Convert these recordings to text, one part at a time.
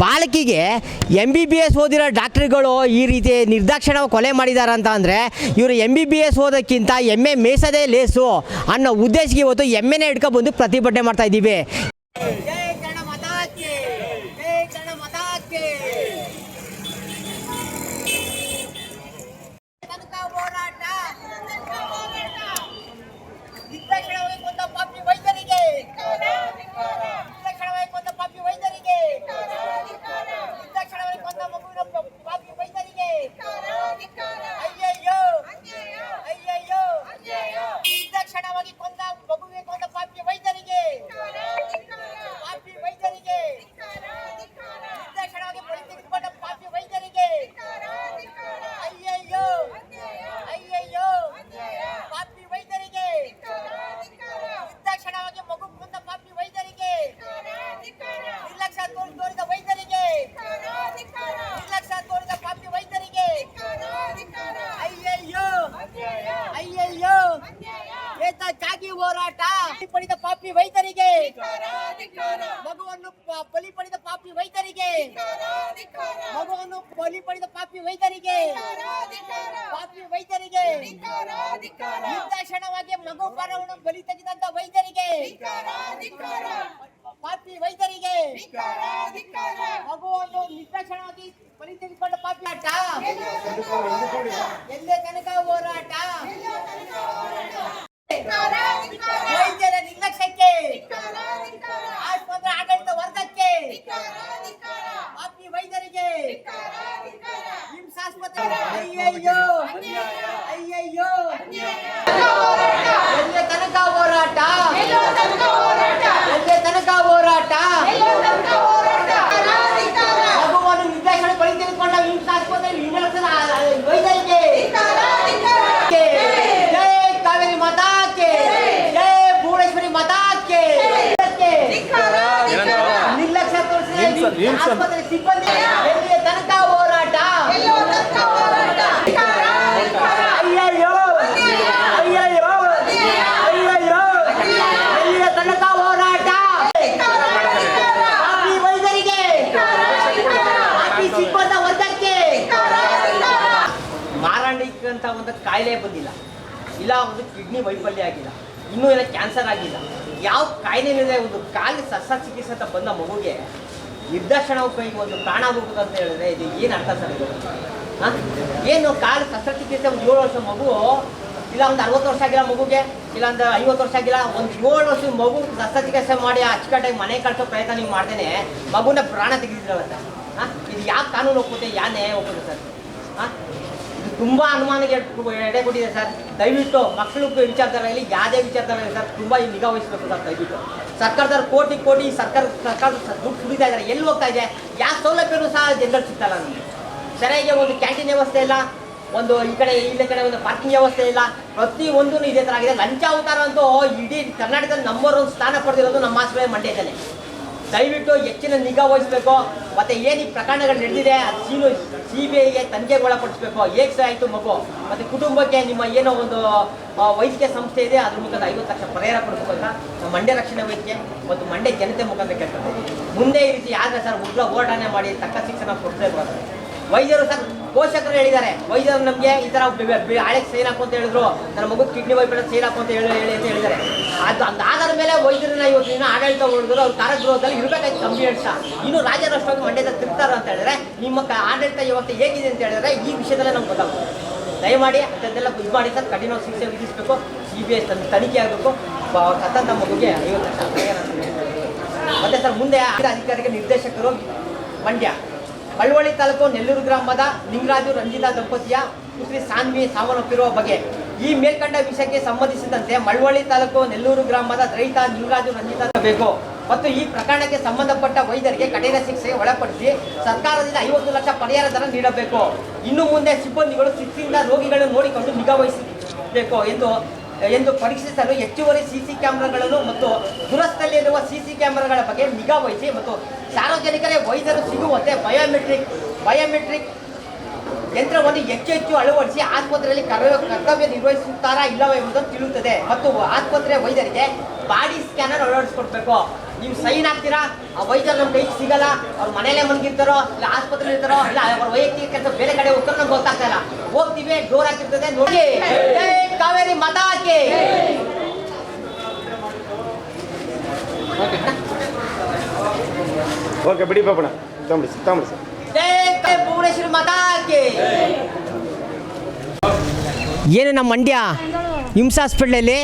ಬಾಲಕಿಗೆ M B B S ಓದಿರೋ ಡಾಕ್ಟ್ರುಗಳು ಈ ರೀತಿ ನಿರ್ದಾಕ್ಷಿಣ ಕೊಲೆ ಮಾಡಿದ್ದಾರೆ ಅಂತ ಅಂದರೆ ಇವರು ಎಂ ಬಿ ಬಿ ಎಸ್ ಓದೋಕ್ಕಿಂತ ಎಮ್ಮೆ ಮೇಸದೇ ಲೇಸು ಅನ್ನೋ ಉದ್ದೇಶಕ್ಕೆ ಇವತ್ತು ಎಮ್ಮೆನೇ ಹಿಡ್ಕೊಬಂದು ಪ್ರತಿಭಟನೆ ಮಾಡ್ತಾ ಇದ್ದೀವಿ ಜೈ ಕನ್ನಡ ಮಾತಾಕ್ಕೆ ಜೈ ಕನ್ನಡ ಮಾತಾಕ್ಕೆ ತನಕ ಹೋರಾಟ ನಿರ್ದಾಕ್ಷಿಣ್ಯವಾಗಿ ಕೊಂದ ಪಾಪಿ ವೈದ್ಯರಿಗೆ ನಿರ್ದಾಕ್ಷಿಣ್ಯವಾಗಿ ಕೊಂದ ಪಾಪಿ ವೈದ್ಯರಿಗೆ ನಿರ್ದಾಕ್ಷಿಣ್ಯವಾಗಿ ಕೊಂದ ಮಗುವಿನ ಪ- ಪಾಪಿ ವೈದ್ಯರಿಗೆ ಅಯ್ಯಯ್ಯೋ ಅಯ್ಯಯ್ಯೋ ನಿರ್ದಾಕ್ಷಿಣ್ಯವಾಗಿ ಕೊಂದ ಮಗುವಿಗೆ ಕೊಂದ ಪಾಪಿ ವೈದ್ಯರಿಗೆ ಪಾಪಿ ವೈದ್ಯರಿಗೆ ನಿರ್ದಾಕ್ಷಿಣ್ಯವಾಗಿ ಬಲಿ ತೆಗೆದುಕೊಂಡ ಪಾಪಿ ವೈದ್ಯರಿಗೆ ಅಯ್ಯಯ್ಯೋ ಅಯ್ಯಯ್ಯೋ ಪಾಪಿ ವೈದ್ಯರಿಗೆ ನಿರ್ದಾಕ್ಷಿಣ್ಯವಾಗಿ ಮಗು ಕೊಂದ ಪಾಪಿ ವೈದ್ಯರಿಗೆ ನಿರ್ಲಕ್ಷ್ಯ ತೋರಿ ತೋರಿದ ವೈದ್ಯರಿಗೆ ನಿರ್ಲಕ್ಷ್ಯ ತೋರಿದ ಪಾಪಿ ವೈದ್ಯರಿಗೆ ಅಯ್ಯಯ್ಯೋ ಅಯ್ಯಯ್ಯೋ ಏತಕ್ಕಾಗಿ ಹೋರಾಟ ಬಲಿ ಪಡೆದ ಪಾಪಿ ವೈದ್ಯರಿಗೆ ಮಗುವನ್ನು ಪ- ಬಲಿ ಪಡೆದ ಪಾಪಿ ವೈದ್ಯರಿಗೆ ಮಗುವನ್ನು ಬಲಿ ಪಡೆದ ಪಾಪಿ ವೈದ್ಯರಿಗೆ ಪಾಪಿ ವೈದ್ಯರಿಗೆ ನಿರ್ದಾಕ್ಷಣವಾಗಿ ಮಗು ಪರವನ್ನು ಬಲಿ ತೆಗೆದಂತ ವೈದ್ಯರಿಗೆ ಪಾಪಿ ವೈದ್ಯರಿಗೆ ಮಗುವನ್ನು ನಿರ್ದಾಕ್ಷಣವಾಗಿ ಬಲಿ ತೆಗೆದುಕೊಂಡ ಪಾಪಿ ಆಟ. ಎಲ್ಲೇ ತನಕ ಹೋರಾಟ ವೈದ್ಯರ ನಿರ್ಲಕ್ಷ್ಯಕ್ಕೆ ಆಸ್ಪತ್ರೆ ಆಡಳಿತ ವರ್ಗಕ್ಕೆ ಪಾಪಿ ಹಿಂಸಾಸ್ಪತ್ರೆ. ಅಯ್ಯಯ್ಯೋ. ಅಯ್ಯಯ್ಯೋ. ಎಲ್ಲೇ ತನಕ ಹೋರಾಟ? ಎಲ್ಲೇ ತನಕ ಹೋರಾಟ. ಮಗುವನ್ನು ನಿರ್ದೇಶನ ಬಳಿ ತೆಗೆದುಕೊಂಡ ಹಿಂಸಾಸ್ಪತ್ರೆ ನಿರ್ಲಕ್ಷ್ಯದ ವೈದ್ಯರಿಗೆ. ಜೈ. ಕಾವೇರಿ ಮಾತಾಕ್ಕೆ ಜೈ. ಭುವನೇಶ್ವರಿ ಮಾತಾಕ್ಕೆ ನಿರ್ಲಕ್ಷ್ಯ ತೋರಿಸಿದ ಆಸ್ಪತ್ರೆ ಸಿಬ್ಬಂದಿ ಎಲ್ಲಿಯ ತನಕ ಹೋರಾಟ ಅಯ್ಯಯ್ಯೋ ಅಯ್ಯಯ್ಯೋ ಅಯ್ಯಯ್ಯೋ ಎಲ್ಲಿಯ ತನಕ ಹೋರಾಟ ಪಾಪಿ ವೈದ್ಯರಿಗೆ ಪಾಪಿ ಸಿಬ್ಬಂದ ವರ್ಗಕ್ಕೆ ಮಾರಾಣಿಕ್ ಅಂತ ಒಂದು ಕಾಯಿಲೆ ಬಂದಿಲ್ಲ. ಇಲ್ಲ, ಒಂದು ಕಿಡ್ನಿ ವೈಫಲ್ಯ ಆಗಿಲ್ಲ. ಇನ್ನೂ ಏನೋ ಕ್ಯಾನ್ಸರ್ ಆಗಿಲ್ಲ. ಯಾವ ಕಾಯಿಲೆ ಒಂದು ಕಾಲು ಚಿಕಿತ್ಸೆ ಅಂತ ಬಂದ ಮಗುಗೆ ನಿರ್ದರ್ಶನ ಕೈ ಒಂದು ಪ್ರಾಣ ಹೋಗುದು ಅಂತ ಹೇಳಿದ್ರೆ ಇದು ಏನು ಅರ್ಥ ಸರ್ ಇದು? ಹಾ? ಏನು ಕಾಲು ಚಿಕಿತ್ಸೆ ಒಂದು ಏಳು ವರ್ಷ ಮಗು, ಇಲ್ಲ ಒಂದು ಅರವತ್ತು ವರ್ಷ ಆಗಿಲ್ಲ ಮಗುಗೆ, ಇಲ್ಲ ಒಂದು ಐವತ್ತು ವರ್ಷ ಆಗಿಲ್ಲ, ಒಂದು ಏಳು ವರ್ಷ ಮಗು ಚಿಕಿತ್ಸೆ ಮಾಡಿ ಅಚ್ಚುಕಟ್ಟಾಗಿ ಮನೆ ಕಳ್ಸೋ ಪ್ರಯತ್ನ ನೀವು ಮಾಡ್ದೇನೆ, ಮಗುನ ಪ್ರಾಣ ತೆಗೆದಿದ್ರಲ್ಲ ಸರ್. ಹಾಂ? ಇದು ಯಾವ ಕಾನೂನು ಒಪ್ಪುತ್ತೆ? ಯಾವ ನ್ಯಾಯ ಸರ್? ಹಾಂ? ತುಂಬಾ ಅನುಮಾನಕ್ಕೆ ಎಡೆ- ಕೊಟ್ಟಿದೆ ಸರ್. ದಯವಿಟ್ಟು ಮಕ್ಕಳು ವಿಚಾರದಲ್ಲಿ ಯಾವುದೇ ವಿಚಾರದಲ್ಲಿ ಸರ್ ತುಂಬ ಈ ನಿಗಾ ವಹಿಸಬೇಕು ಸರ್, ದಯವಿಟ್ಟು. ಸರ್ಕಾರದ ಕೋಟಿ ಕೋಟಿ ಸರ್ಕಾರ ಸರ್ಕಾರ ದುಡ್ಡು ಕುಡಿತಾ ಇದ್ದಾರೆ. ಎಲ್ಲಿ ಹೋಗ್ತಾ ಇದೆ? ಯಾವ ಸೌಲಭ್ಯನೂ ಸಹ ಜನರು ಸಿಗ್ತಲ್ಲ ನಮಗೆ. ಸರಿಯಾಗಿ ಒಂದು ಕ್ಯಾಂಟೀನ್ ವ್ಯವಸ್ಥೆ ಇಲ್ಲ. ಒಂದು ಈ ಕಡೆ ಇಲ್ಲಿ ಕಡೆ ಒಂದು ಪಾರ್ಕಿಂಗ್ ವ್ಯವಸ್ಥೆ ಇಲ್ಲ. ಪ್ರತಿ ಒಂದು ಇದೇ ಥರ ಆಗಿದೆ. ಲಂಚ ಅವತಾರ ಅಂತೂ ಇಡೀ ಕರ್ನಾಟಕದಲ್ಲಿ ನಂಬರ್ ಒಂದು ಸ್ಥಾನ ಪಡೆದಿರೋದು ನಮ್ಮ ಆಸ್ಪತ್ರೆ ಮಂಡ್ಯದಲ್ಲಿ ದಯವಿಟ್ಟು ಹೆಚ್ಚಿನ ನಿಗಾ ವಹಿಸಬೇಕು. ಮತ್ತೆ ಏನು ಪ್ರಕರಣಗಳು ನಡೆದಿದೆ, ಅದು ಸೀನು ಸಿ ಬಿ ಐಗೆ ತನಿಖೆಗೆ ಒಳಪಡಿಸಬೇಕು ಹೇಗೆ ಆಯಿತು ಮಗು? ಮತ್ತೆ ಕುಟುಂಬಕ್ಕೆ ನಿಮ್ಮ ಏನೋ ಒಂದು ವೈದ್ಯಕೀಯ ಸಂಸ್ಥೆ ಇದೆ, ಅದ್ರ ಮುಖಾಂತರ ಐವತ್ತು ಲಕ್ಷ ಪರಿಹಾರ ಕೊಡಬೇಕು ಅಂತ ನಮ್ಮ ಮಂಡ್ಯ ರಕ್ಷಣಾ ವೈದ್ಯಕೀಯ ಮತ್ತು ಮಂಡ್ಯ ಜನತೆ ಮುಖಾಂತರ ಕೇಳ್ತಾರೆ ಮುಂದೆ ಈ ರೀತಿ ಆದರೆ ಸರ್ ಉಗ್ರ ಹೋರಾಟನೆ ಮಾಡಿ ತಕ್ಕ ಶಿಕ್ಷಣ ಕೊಡ್ತೇವೆ ವೈದ್ಯರು ಸರ್, ಪೋಷಕರು ಹೇಳಿದ್ದಾರೆ. ವೈದ್ಯರು ನಮಗೆ ಈ ಥರ ಹಳೆಗೆ ಸೈನ್ ಹಾಕು ಅಂತ ಹೇಳಿದ್ರು. ನನ್ನ ಮಗು ಕಿಡ್ನಿ ವೈಫಲ್ಯ ಸೈನ್ ಹಾಕು ಅಂತ ಹೇಳಿ ಹೇಳಿ ಅಂತ ಹೇಳಿದ್ದಾರೆ. ಅದು ಆಧಾರ ಮೇಲೆ ವೈದ್ಯರನ್ನ ಇವತ್ತು ಇನ್ನೂ ಆಡಳಿತ ಹೊಡೆದ್ರು ಅವ್ರು ಕಾರಾಗೃಹದಲ್ಲಿ ಇರಬೇಕಾಯ್ತು ಕಮ್ಮಿ ಅಂತ ಇನ್ನು ರಾಜರಷ್ಟೊಂದು ಮಂಡ್ಯದ ತಿರ್ತಾರೆ ಅಂತ ಹೇಳಿದ್ರೆ ನಿಮ್ಮ ಆಡಳಿತ ಇವತ್ತು ಹೇಗಿದೆ ಅಂತ ಹೇಳಿದ್ರೆ ಈ ವಿಷಯದಲ್ಲೇ ನಮ್ಗೆ ಗೊತ್ತಾಗುತ್ತೆ. ದಯಮಾಡಿ ಅಂಥದ್ದೆಲ್ಲ ಇದು ಮಾಡಿ ಸರ್, ಕಠಿಣ ಶಿಕ್ಷೆ ವಿಧಿಸಬೇಕು ಸಿ ಬಿ ಐ ತನಿಖೆ ಆಗಬೇಕು. ಸತಂತ ಮಗುಗೆ ಐವತ್ತು ಲಕ್ಷ ಅಂತ ಮತ್ತೆ ಸರ್, ಮುಂದೆ ಅಧಿಕಾರಿಗೆ ನಿರ್ದೇಶಕರು ಮಂಡ್ಯ. ಮಳವಳ್ಳಿ ತಾಲೂಕು ನೆಲ್ಲೂರು ಗ್ರಾಮದ ಲಿಂಗರಾಜು ರಂಜಿತಾ ದಂಪತಿಯ ಪುತ್ರಿ ಸಾನ್ವಿ ಸಾವನ್ನಪ್ಪಿರುವ ಬಗ್ಗೆ. ಈ ಮೇಲ್ಕಂಡ ವಿಷಯಕ್ಕೆ ಸಂಬಂಧಿಸಿದಂತೆ ಮಳವಳ್ಳಿ ತಾಲೂಕು ನೆಲ್ಲೂರು ಗ್ರಾಮದ ರೈತ ನಿಂಗರಾಜು ರಂಜಿತಬೇಕು ಮತ್ತು ಈ ಪ್ರಕರಣಕ್ಕೆ ಸಂಬಂಧಪಟ್ಟ ವೈದ್ಯರಿಗೆ ಕಠಿಣ ಶಿಕ್ಷೆಗೆ ಒಳಪಡಿಸಿ ಸರ್ಕಾರದಿಂದ ಐವತ್ತು ಲಕ್ಷ ಪರಿಹಾರ ಧನ ನೀಡಬೇಕು. ಇನ್ನು ಮುಂದೆ ಸಿಬ್ಬಂದಿಗಳು ಶಿಕ್ಷೆಯಿಂದ ರೋಗಿಗಳನ್ನು ನೋಡಿಕೊಂಡು ನಿಗಾವಹಿಸಬೇಕು ಎಂದು ಎಂದು ಪರೀಕ್ಷಿಸಲು ಹೆಚ್ಚುವರಿ ಸಿಸಿ ಕ್ಯಾಮೆರಾಗಳನ್ನು ಮತ್ತು ದುರಸ್ಥದಲ್ಲಿರುವ ಸಿಸಿ ಕ್ಯಾಮೆರಾಗಳ ಬಗ್ಗೆ ನಿಗಾವಹಿಸಿ ಮತ್ತು ಸಾರ್ವಜನಿಕರೇ ವೈದ್ಯರು ಸಿಗುವಂತೆ ಬಯೋಮೆಟ್ರಿಕ್ ಬಯೋಮೆಟ್ರಿಕ್ ಯಂತ್ರವನ್ನು ಹೆಚ್ಚು ಹೆಚ್ಚು ಅಳವಡಿಸಿ ಆಸ್ಪತ್ರೆಯಲ್ಲಿ ಕರ್ತವ್ಯ ನಿರ್ವಹಿಸುತ್ತಾರಾ ಇಲ್ಲವೋ ಎಂಬುದನ್ನು ತಿಳಿಯುತ್ತದೆ. ಮತ್ತು ಆಸ್ಪತ್ರೆ ವೈದ್ಯರಿಗೆ ಬಾಡಿ ಸ್ಕ್ಯಾನರ್ ಅಳವಡಿಸ್ಕೊಡ್ಬೇಕು. ನೀವು ಸೈನ್ ಹಾಕ್ತೀರಾ ಆ ವೈದ್ಯರು ನಮ್ಮ ಕೈಗೆ ಸಿಗಲ್ಲ. ಅವ್ರ ಮನೆಯಲ್ಲೇ ಮನ್ಗಿರ್ತಾರೋ ಇಲ್ಲ ಆಸ್ಪತ್ರೆ ಇರ್ತಾರೋ, ಇಲ್ಲ ಅವ್ರ ವೈಯಕ್ತಿಕ ಕೆಲಸ ಬೇರೆ ಕಡೆ ಹೋಗ್ತಾರೆ, ನಮ್ಗೆ ಗೊತ್ತಾಗ್ತಾ ಇಲ್ಲ. ಹೋಗ್ತೀವಿ ಡೋರ್ ಹಾಕಿರ್ತದೆ, ನೋಡಿ. ಕಾವೇರಿ ಮತ ಹಾಕಿ ಓಕೆ, ಬಿಡಿ ಪಾಪಣ ಸರ್ ತಗೊಂಬಿಡಿ ಸರ್ ಜೈ ಕಾವೇರಿ ಭುವನೇಶ್ವರಿ ಮಾತಾ ಹಾಕಿ ಏನು ನಮ್ಮ ಮಂಡ್ಯ ಹಿಂಸಾ ಹಾಸ್ಪಿಟ್ಲಲ್ಲಿ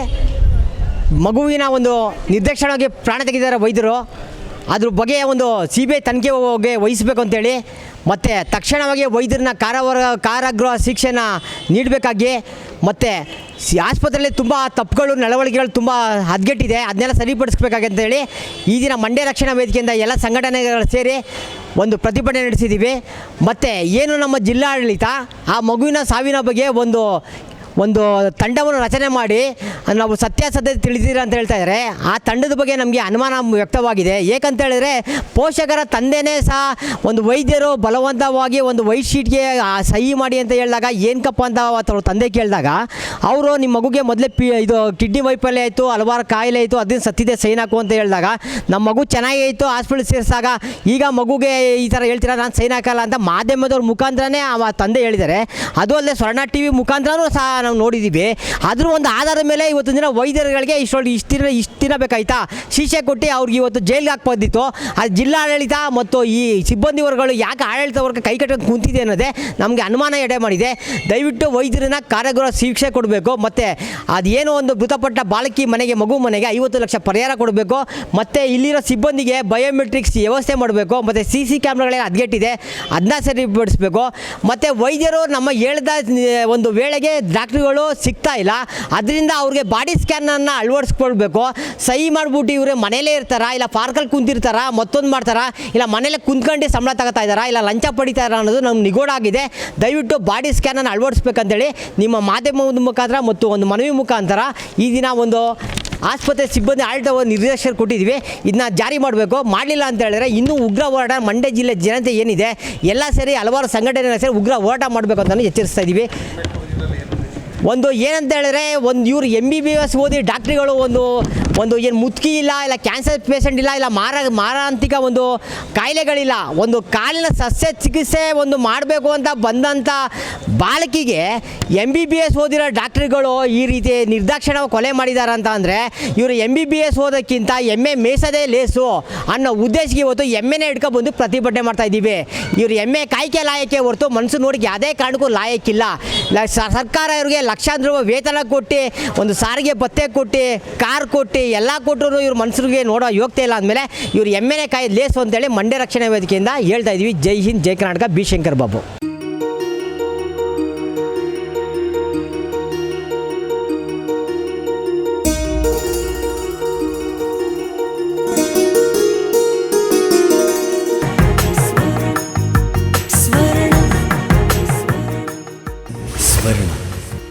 ಮಗುವಿನ ಒಂದು ನಿರ್ದೇಶನವಾಗಿ ಪ್ರಾಣ ತೆಗೆದಿದ್ದಾರೆ ವೈದ್ಯರು. ಅದ್ರ ಬಗ್ಗೆ ಒಂದು ಸಿ ಬಿ ಐ ತನಿಖೆಗೆ ವಹಿಸಬೇಕು ಅಂತೇಳಿ, ಮತ್ತು ತಕ್ಷಣವಾಗಿ ವೈದ್ಯರನ್ನ ಕಾರಾವರ, ಕಾರಾಗೃಹ ಶಿಕ್ಷೆನ ನೀಡಬೇಕಾಗಿ, ಮತ್ತು ಆಸ್ಪತ್ರೆಯಲ್ಲಿ ತುಂಬ ತಪ್ಪುಗಳು, ನಡವಳಿಕೆಗಳು ತುಂಬ ಹದಗೆಟ್ಟಿದೆ, ಅದನ್ನೆಲ್ಲ ಸರಿಪಡಿಸ್ಬೇಕಾಗಂತೇಳಿ ಈ ದಿನ ಮಂಡ್ಯ ರಕ್ಷಣಾ ವೇದಿಕೆಯಿಂದ ಎಲ್ಲ ಸಂಘಟನೆಗಳು ಸೇರಿ ಒಂದು ಪ್ರತಿಭಟನೆ ನಡೆಸಿದ್ದೀವಿ. ಮತ್ತು ಏನು ನಮ್ಮ ಜಿಲ್ಲಾಡಳಿತ ಆ ಮಗುವಿನ ಸಾವಿನ ಬಗ್ಗೆ ಒಂದು ಒಂದು ತಂಡವನ್ನು ರಚನೆ ಮಾಡಿ, ನಾವು ಸತ್ಯಾಸತ್ಯತೆ ತಿಳಿದಿರ ಅಂತ ಹೇಳ್ತಾ ಇದ್ದಾರೆ ಆ ತಂಡದ ಬಗ್ಗೆ ನಮಗೆ ಅನುಮಾನ ವ್ಯಕ್ತವಾಗಿದೆ. ಏಕಂತ ಹೇಳಿದ್ರೆ, ಪೋಷಕರ ತಂದೆನೇ ಸಹ ಒಂದು ವೈದ್ಯರು ಬಲವಂತವಾಗಿ ಒಂದು ವೈಟ್ ಶೀಟ್ಗೆ ಸಹಿ ಮಾಡಿ ಅಂತ ಹೇಳಿದಾಗ ಏನಕ್ಕಪ್ಪ ಅಂತ ಅವ್ರ ತಂದೆ ಕೇಳಿದಾಗ, ಅವರು ನಿಮ್ಮ ಮಗುಗೆ ಮೊದಲೇ ಪಿ, ಇದು ಕಿಡ್ನಿ ವೈಫಲ್ಯ ಆಯಿತು, ಹಲವಾರು ಕಾಯಿಲೆ ಆಯಿತು ಅದನ್ನು ಸತ್ತಿದೆ, ಸೈನ್ ಹಾಕು ಅಂತ ಹೇಳಿದಾಗ ನಮ್ಮ ಮಗು ಚೆನ್ನಾಗೇ ಇತ್ತು, ಹಾಸ್ಪಿಟಲ್ ಸೇರಿಸಿದಾಗ ಈಗ ಮಗುಗೆ ಈ ಥರ ಹೇಳ್ತೀರಾ, ನಾನು ಸೈನ್ ಹಾಕಲ್ಲ ಅಂತ ಮಾಧ್ಯಮದವ್ರ ಮುಖಾಂತರನೇ ಆ ತಂದೆ ಹೇಳಿದ್ದಾರೆ. ಅದು ಅಲ್ಲದೆ ಸ್ವರ್ಣ ಟಿ ವಿ ಮುಖಾಂತರನೂ ಸಹ ನಾವು ನೋಡಿದ್ದೀವಿ ಅದ್ರ ಒಂದು ಆಧಾರದ ಮೇಲೆ ಇವತ್ತು ದಿನ ವೈದ್ಯರುಗಳಿಗೆ ಇಷ್ಟೊಂದು ಇಷ್ಟು ದಿನ ಇಷ್ಟು ದಿನ ಬೇಕಾಯ್ತಾ? ಶಿಕ್ಷೆ ಕೊಟ್ಟು ಅವ್ರಿಗೆ ಇವತ್ತು ಜೈಲಿಗೆ ಹಾಕ್ಬೋದಿತ್ತು ಅದು ಜಿಲ್ಲಾಡಳಿತ ಮತ್ತು ಈ ಸಿಬ್ಬಂದಿ ವರ್ಗಗಳು ಯಾಕೆ ಆಡಳಿತ ವರ್ಗ ಕೈ ಕಟ್ಟೋದು ಕುಂತಿದೆ ಅನ್ನೋದೇ ನಮಗೆ ಅನುಮಾನ ಎಡೆ ಮಾಡಿದೆ. ದಯವಿಟ್ಟು ವೈದ್ಯರನ್ನ ಕಾರ್ಯಗೃಹ ಶಿಕ್ಷೆ ಕೊಡಬೇಕು. ಮತ್ತು ಅದೇನೋ ಒಂದು ಮೃತಪಟ್ಟ ಬಾಲಕಿ ಮನೆಗೆ, ಮಗು ಮನೆಗೆ ಐವತ್ತು ಲಕ್ಷ ಪರಿಹಾರ ಕೊಡಬೇಕು. ಮತ್ತು ಇಲ್ಲಿರೋ ಸಿಬ್ಬಂದಿಗೆ ಬಯೋಮೆಟ್ರಿಕ್ಸ್ ವ್ಯವಸ್ಥೆ ಮಾಡಬೇಕು. ಮತ್ತು ಸಿ ಸಿ ಕ್ಯಾಮ್ರಾಗಳೆಲ್ಲ ಅದ್ಗೆಟ್ಟಿದೆ. ಅದನ್ನ ಸರಿಪಡಿಸ್ಬೇಕು. ಮತ್ತು ವೈದ್ಯರು ನಮ್ಮ ಹೇಳ್ದ ಒಂದು ವೇಳೆಗೆ ಡಾಕ್ಟ್ರುಗಳು ಸಿಗ್ತಾ ಇಲ್ಲ. ಅದರಿಂದ ಅವ್ರಿಗೆ ಬಾಡಿ ಸ್ಕ್ಯಾನನ್ನು ಅಳವಡಿಸ್ಕೊಳ್ಬೇಕು. ಸಹಿ ಮಾಡಿಬಿಟ್ಟು ಇವರು ಮನೇಲೇ ಇರ್ತಾರಾ? ಇಲ್ಲ ಪಾರ್ಕಲ್ಲಿ ಕುಂತಿರ್ತಾರಾ? ಮತ್ತೊಂದು ಮಾಡ್ತಾರಾ? ಇಲ್ಲ ಮನೇಲೇ ಕುಂತ್ಕೊಂಡು ಸಂಬಳ ತಗೋತಾ ಇದ್ದಾರಾ? ಇಲ್ಲ ಲಂಚ ಪಡಿತಾರ ಅನ್ನೋದು ನಮ್ಗೆ ನಿಗೂಢ ಆಗಿದೆ. ದಯವಿಟ್ಟು ಬಾಡಿ ಸ್ಕ್ಯಾನನ್ನು ಅಳವಡಿಸ್ಬೇಕಂತೇಳಿ ನಿಮ್ಮ ಮಾಧ್ಯಮದ ಮುಖಾಂತರ ಮತ್ತು ಒಂದು ಮನವಿ ಮುಖಾಂತರ ಈ ದಿನ ಒಂದು ಆಸ್ಪತ್ರೆ ಸಿಬ್ಬಂದಿ ಆಡಳಿತ ನಿರ್ದೇಶಕರು ಕೊಟ್ಟಿದ್ದೀವಿ. ಇದನ್ನ ಜಾರಿ ಮಾಡಬೇಕು. ಮಾಡಲಿಲ್ಲ ಅಂತ ಹೇಳಿದ್ರೆ ಇನ್ನೂ ಉಗ್ರ ಹೋರಾಟ ಮಂಡ್ಯ ಜಿಲ್ಲೆ ಜನತೆ ಏನಿದೆ? ಎಲ್ಲ ಸೇರಿ ಹಲವಾರು ಸಂಘಟನೆ ಸೇರಿ ಉಗ್ರ ಹೋರಾಟ ಮಾಡಬೇಕು ಅಂತ ಎಚ್ಚರಿಸ್ತಾ ಇದ್ದೀವಿ. ಒಂದು ಏನಂತ ಹೇಳಿದ್ರೆ, ಒಂದು ಇವರು ಎಂ ಬಿ ಬಿ ಎಸ್ ಓದಿ ಡಾಕ್ಟ್ರಿಗಳು ಒಂದು ಒಂದು ಏನು ಮುತ್ಕಿ ಇಲ್ಲ ಇಲ್ಲ ಕ್ಯಾನ್ಸರ್ ಪೇಷಂಟ್ ಇಲ್ಲ ಇಲ್ಲ ಮಾರ, ಮಾರಾಂತಿಕ ಒಂದು ಕಾಯಿಲೆಗಳಿಲ್ಲ, ಒಂದು ಕಾಲಿನ ಸಸ್ಯ ಚಿಕಿತ್ಸೆ ಒಂದು ಮಾಡಬೇಕು ಅಂತ ಬಂದಂಥ ಬಾಲಕಿಗೆ ಎಂ ಬಿ ಬಿ ಎಸ್ ಓದಿರೋ ಡಾಕ್ಟ್ರುಗಳು ಈ ರೀತಿ ನಿರ್ದಾಕ್ಷಿಣ ಕೊಲೆ ಮಾಡಿದ್ದಾರೆ ಅಂತ ಅಂದರೆ, ಇವರು ಎಂ ಬಿ ಬಿ ಎಸ್ ಓದೋಕ್ಕಿಂತ ಎಮ್ಮೆ ಮೇಸದೇ ಲೇಸು ಅನ್ನೋ ಉದ್ದೇಶಕ್ಕೆ ಇವತ್ತು ಎಮ್ಮೆನೇ ಹಿಡ್ಕೊಬಂದು ಪ್ರತಿಭಟನೆ ಮಾಡ್ತಾ ಇದ್ದೀವಿ. ಇವರು ಎಮ್ಮೆ ಕಾಯ್ಕೆ ಲಾಯಕ್ಕೆ ಹೊರತು ಮನಸ್ಸು ನೋಡಿ ಯಾವುದೇ ಕಾರಣಕ್ಕೂ ಲಾಯಕ್ಕಿಲ್ಲ. ಸರ್ಕಾರ ಇವ್ರಿಗೆ ಲಕ್ಷಾಂತರ ರೂಪಾಯಿ ವೇತನ ಕೊಟ್ಟು, ಒಂದು ಸಾರಿಗೆ ಭತ್ತೆ ಕೊಟ್ಟು, ಕಾರ್ ಕೊಟ್ಟು, ಎಲ್ಲ ಕೊಟ್ಟರು ಇವ್ರ ಮನುಷ್ಯರಿಗೆ ನೋಡೋ ಯೋಗ್ಯತೆ ಇಲ್ಲ ಅಂದಮೇಲೆ ಇವ್ರು ಎಮ್ಮೆನೆ ಕಾಯಿ ಲೇಸು ಅಂತೇಳಿ ಮಂಡ್ಯ ರಕ್ಷಣಾ ವೇದಿಕೆಯಿಂದ ಹೇಳ್ತಾ ಇದ್ದೀವಿ ಜೈ ಹಿಂದ್, ಜೈ ಕರ್ನಾಟಕ, ಬಿ ಶಂಕರ್ ಬಾಬು.